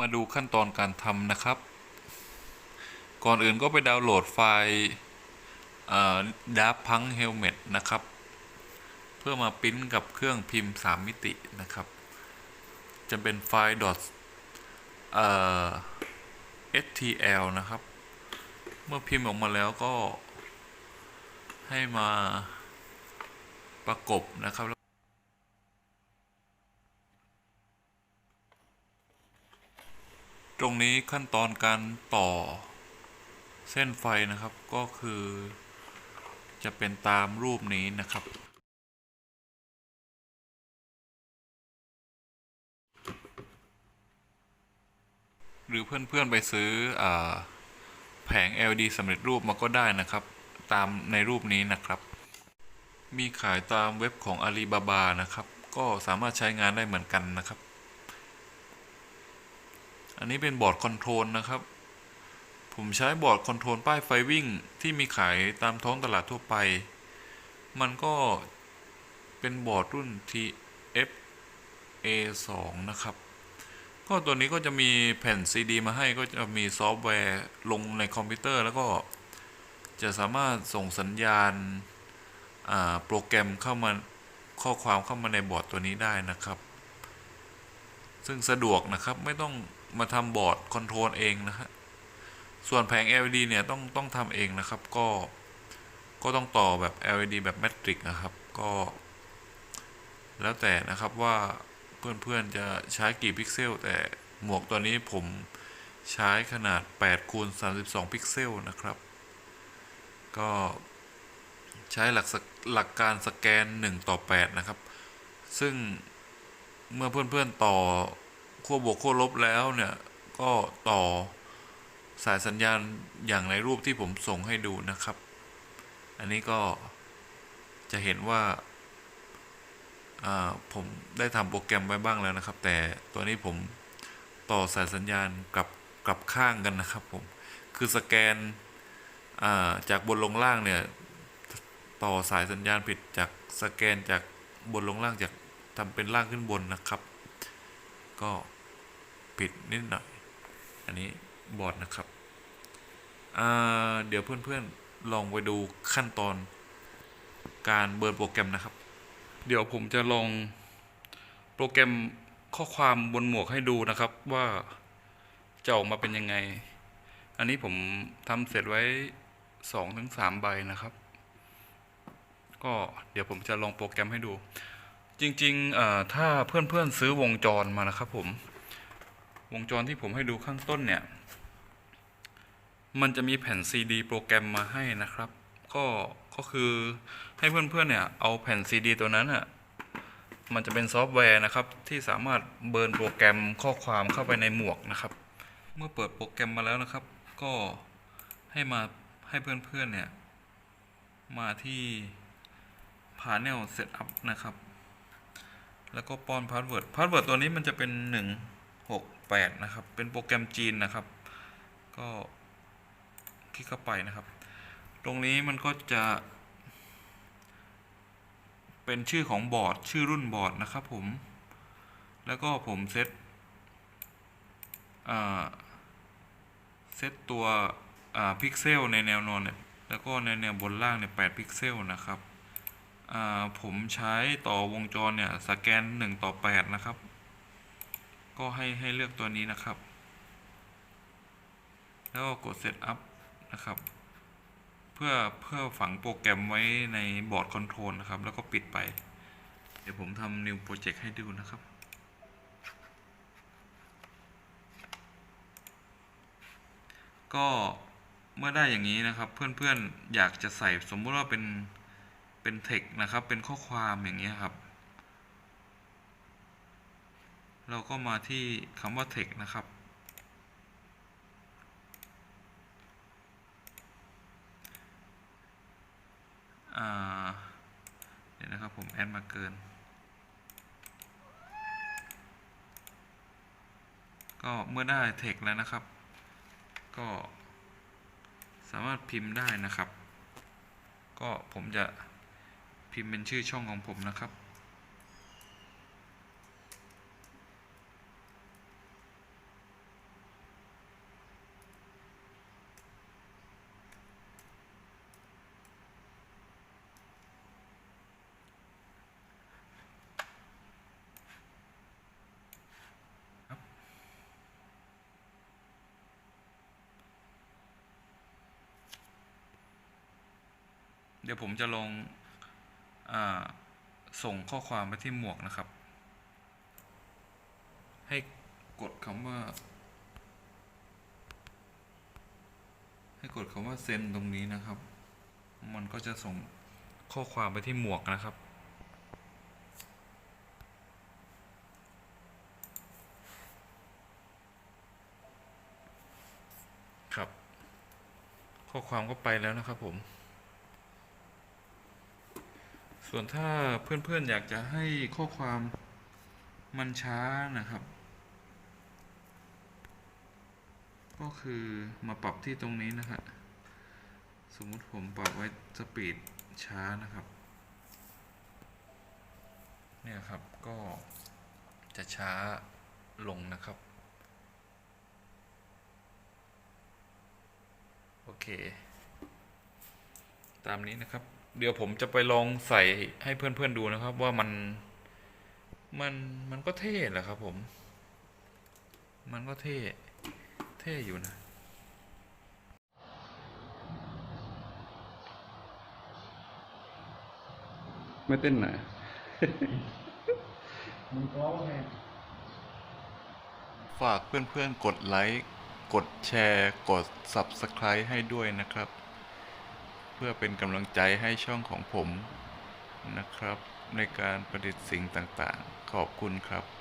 มาดูขั้นตอนการทำนะครับ ก่อนอื่นก็ไปดาวน์โหลดไฟล์ดาร์พังเฮลเมตนะครับ เพื่อมาปริ้นกับเครื่องพิมพ์ 3 มิตินะครับ จะเป็นไฟล์ dot. STL นะครับ เมื่อพิมพ์ออกมาแล้วก็ให้มาประกบนะครับ ตรงนี้ขั้นตอนการต่อเส้นไฟนะครับก็คือ จะเป็นตามรูปนี้นะครับ หรือเพื่อนๆไปซื้ออแผง LED สำเร็จรูปมาก็ได้นะครับ ตามในรูปนี้นะครับ มีขายตามเว็บของ Alibaba นะครับ ก็สามารถใช้งานได้เหมือนกันนะครับ อันนี้เป็นบอร์ดคอนโทรลนะครับ ผมใช้บอร์ดคอนโทรลป้ายไฟวิ่งที่มีขายตามท้องตลาดทั่วไป มันก็เป็นบอร์ดรุ่น TFA2 นะครับ ก็ตัวนี้ก็จะมีแผ่น CD มาให้ก็จะมีซอฟต์แวร์ลงในคอมพิวเตอร์ แล้วก็จะสามารถส่งสัญญาณาโปรแกรมเข้ามาข้อความเข้ามาในบอร์ดตัวนี้ได้นะครับ ซึ่งสะดวกนะครับไม่ต้อง มาทำบอร์ดคอนโทรลเองนะฮะส่วนแผง LED เนี่ยต้องต้องทำเองนะครับ ก็ก็ต้องต่อแบบ LED แบบแมทริกนะครับ ก็ แล้วแต่นะครับว่าเพื่อนๆจะใช้กี่พิกเซล แต่หมวกตัวนี้ผมใช้ขนาด8คูณ32 พิกเซลนะครับ ก็ใช้หลักสกหลักการสแกน 1 ต่อ 8 นะครับ ซึ่งเมื่อเพื่อนๆต่อ ขั้วบวกขั้วลบแล้วเนี่ย ก็ต่อสายสัญญาณอย่างในรูปที่ผมส่งให้ดูนะครับ อันนี้ก็จะเห็นว่าผมได้ทำโปรแกรมไว้บ้างแล้วนะครับ แต่ตัวนี้ผมต่อสายสัญญาณกลับกลับข้างกันนะครับผม คือสแกนาจากบนลงล่างเนี่ย ต่อสายสัญญาณผิดจากสแกนจากบนลงล่างจากทำเป็นล่างขึ้นบนนะครับ ก็ผิดนิดหน่อย อันนี้บอร์ดนะครับ เดี๋ยวเพื่อนๆลองไปดูขั้นตอนการเบิร์นโปรแกรมนะครับ เดี๋ยวผมจะลองโปรแกรมข้อความบนหมวกให้ดูนะครับว่าจะออกมาเป็นยังไง อันนี้ผมทำเสร็จไว้สองถึงสามใบนะครับ ก็เดี๋ยวผมจะลองโปรแกรมให้ดู จริงๆถ้าเพื่อนๆซื้อวงจรมานะครับผม วงจรที่ผมให้ดูข้างต้นเนี่ย มันจะมีแผ่น CD โปรแกรมมาให้นะครับ ก็ก็คือให้เพื่อนๆเนี่ยเอาแผ่น CD ตัวนั้นอะมันจะเป็นซอฟต์แวร์นะครับ ที่สามารถเบิร์นโปรแกรมข้อความเข้าไปในหมวกนะครับ เมื่อเปิดโปรแกรมมาแล้วนะครับ ก็ให้มาให้เพื่อนๆเนี่ย มาที่ Panel Setup นะครับ แล้วก็ป้อนพาสเวิร์ดพาสเวิร์ดตัวนี้มันจะเป็น 168 นะครับ เป็นโปรแกรมจีนนะครับ ก็คลิกเข้าไปนะครับ ตรงนี้มันก็จะ เป็นชื่อของบอร์ด ชื่อรุ่นบอร์ดนะครับผม แล้วก็ผมเซตเซตตัวพิกเซลในแนวนอนเนี่ยแล้วก็ในแนวบนล่างเนี่ย8พิกเซลนะครับ ผมใช้ต่อวงจรเนี่ยสแกน 1 ต่อ 8 นะครับ ก็ให้ให้เลือกตัวนี้นะครับ แล้วก็กด Setup นะครับ เพื่อเพื่อฝังโปรแกรมไว้ในบอร์ดคอนโทรลนะครับ แล้วก็ปิดไป เดี๋ยวผมทำ New Project ให้ดูนะครับก็เมื่อได้อย่างนี้นะครับ เพื่อนๆอยากจะใส่สมมุติว่าเป็น เป็นเทคนะครับ เป็นข้อความอย่างเงี้ยครับ เราก็มาที่คำว่าเทคนะครับ เดี๋ยวนะครับผมแอดมาเกิน ก็เมื่อได้เทคแล้วนะครับ ก็สามารถพิมพ์ได้นะครับ ก็ผมจะ พิมพ์เป็นชื่อช่องของผมนะครับ เดี๋ยวผมจะลง ส่งข้อความไปที่หมวกนะครับ ให้กดคำว่า ให้กดคำว่าเซ็นตรงนี้นะครับ มันก็จะส่งข้อความไปที่หมวกนะครับครับ ข้อความก็ไปแล้วนะครับผม ส่วนถ้าเพื่อนๆอยากจะให้ข้อความมันช้านะครับ ก็คือมาปรับที่ตรงนี้นะฮะสมมุติผมปรับไว้สปีดช้านะครับ เนี่ยครับก็จะช้าลงนะครับ โอเค ตามนี้นะครับ เดี๋ยวผมจะไปลองใส่ให้เพื่อนๆดูนะครับ ว่ามัน มันมันก็เท่แหละครับ ผม มันก็เท่ เท่อยู่นะไม่เต้นหน่อยมึงร้องไงฝากเพื่อนๆ กดไลค์ กดแชร์ กด Subscribe ให้ด้วยนะครับ เพื่อเป็นกำลังใจให้ช่องของผมนะครับ ในการประดิษฐ์สิ่งต่างๆ ขอบคุณครับ